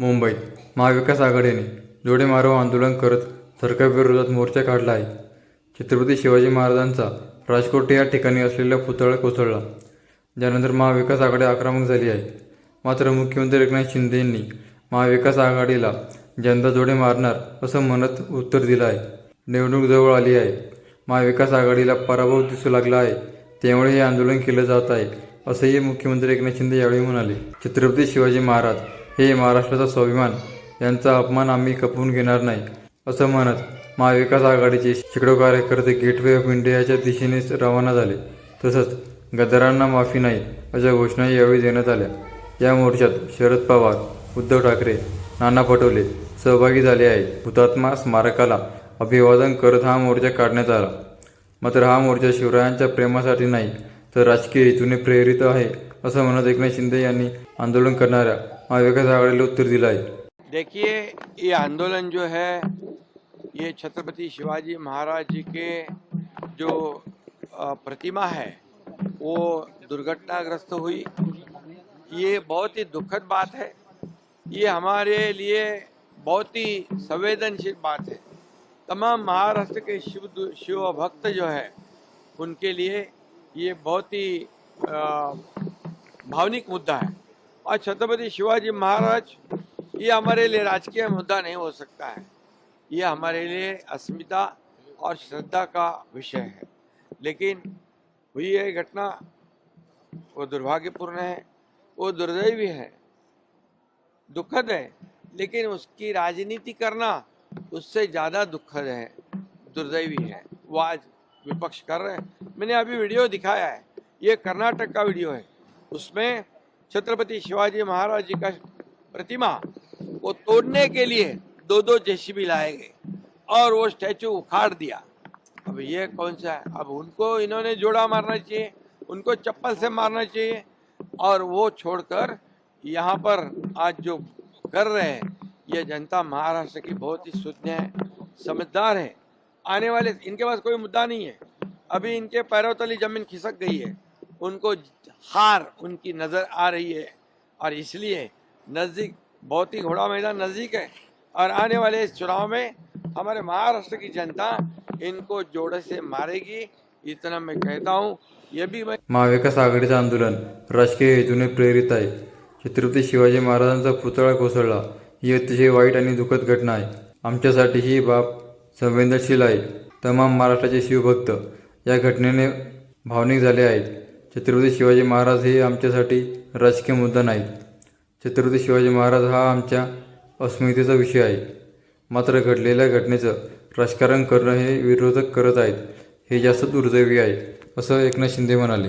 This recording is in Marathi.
मुंबईत महाविकास आघाडीने जोडे मारो आंदोलन करत सरकारविरोधात मोर्चा काढला आहे. छत्रपती शिवाजी महाराजांचा राजकोट या ठिकाणी असलेला पुतळा कोसळला. ज्यानंतर महाविकास आघाडी आक्रमक झाली आहे. मात्र मुख्यमंत्री एकनाथ शिंदे यांनी महाविकास आघाडीला जनता जोडे मारणार असं म्हणत उत्तर दिलं आहे. निवडणूक जवळ आली आहे. महाविकास आघाडीला पराभव दिसू लागला आहे. त्यामुळे हे आंदोलन केलं जात आहे असंही मुख्यमंत्री एकनाथ शिंदे यावेळी म्हणाले. छत्रपती शिवाजी महाराज हे महाराष्ट्राचा स्वाभिमान. यांचा अपमान आम्ही खपवून घेणार नाही असं म्हणत महाविकास आघाडीचे शेकडो कार्यकर्ते गेटवे ऑफ इंडियाच्या दिशेने रवाना झाले. तसंच गद्दारांना माफी नाही अशा घोषणाही यावेळी देण्यात आल्या. या मोर्चात शरद पवार उद्धव ठाकरे नाना पटोले सहभागी झाले आहेत. हुतात्मा स्मारकाला अभिवादन करत हा मोर्चा काढण्यात आला. मात्र हा मोर्चा शिवरायांच्या प्रेमासाठी नाही तर राजकीय हेतूने प्रेरित आहे, असं म्हणत एकनाथ शिंदे यांनी आंदोलन करणाऱ्या महाविकास आघाडीला उत्तर दिलं आहे. देखिए, ये आंदोलन जो है, ये छत्रपति शिवाजी महाराज जी के जो प्रतिमा है, वो दुर्घटनाग्रस्त हुई। ये बहुत ही दुखद बात है। ये हमारे लिए बहुत ही संवेदनशील बात है। तमाम महाराष्ट्र के शिव शिव भक्त जो है, उनके लिए ये बहुत ही भावनिक मुद्दा है। और छत्रपति शिवाजी महाराज, ये हमारे लिए राजकीय मुद्दा नहीं हो सकता है। ये हमारे लिए अस्मिता और श्रद्धा का विषय है। लेकिन हुई ये घटना, वो दुर्भाग्यपूर्ण है, वो दुर्दैवी है, दुखद है, लेकिन उसकी राजनीति करना उससे ज़्यादा दुखद है दुर्दैवी है। वो आज विपक्ष कर रहे हैं। मैंने अभी वीडियो दिखाया है। ये कर्नाटक का वीडियो है। उसमें छत्रपति शिवाजी महाराज जी का प्रतिमा को तोड़ने के लिए दो दो जेसीबी लाए गए और वो स्टैचू उखाड़ दिया। अब ये कौन सा है? अब उनको इन्होंने जोड़ा मारना चाहिए, उनको चप्पल से मारना चाहिए और वो छोड़कर यहाँ पर आज जो कर रहे हैं, ये जनता महाराष्ट्र की बहुत ही सुज्ञ है, समझदार है। आने वाले, इनके पास कोई मुद्दा नहीं है। अभी इनके पैरों तली जमीन खिसक गई है। उनको हार उनकी नज़र आ रही है। और इसलिए नज़दीक बहुत ही घोड़ा मैदान नज़दीक है। और आने वाले इस चुनाव में हमारे महाराष्ट्र की जनता इनको जोड़े से मारेगी इतना मैं कहता हूँ। ये भी मैं महाविकास आघाडीचं आंदोलन राजकीय हेतूने प्रेरित आहे. छत्रपती शिवाजी महाराजांचा पुतळा कोसळला. ही अतिशय वाईट आणि दुःखद घटना आहे. आमच्यासाठी ही बाब संवेदनशील आहे. तमाम महाराष्ट्राचे शिवभक्त या घटनेने भावनिक झाले आहेत. छत्रपती शिवाजी महाराज हे आमच्यासाठी राजकीय मुद्दा नाही छत्रपती शिवाजी महाराज हा आमच्या अस्मितेचा विषय आहे. मात्र घडलेल्या घटनेचं राजकारण करणं हे विरोधक करत आहेत. हे जास्त दुर्दैवी आहे असं एकनाथ शिंदे म्हणाले.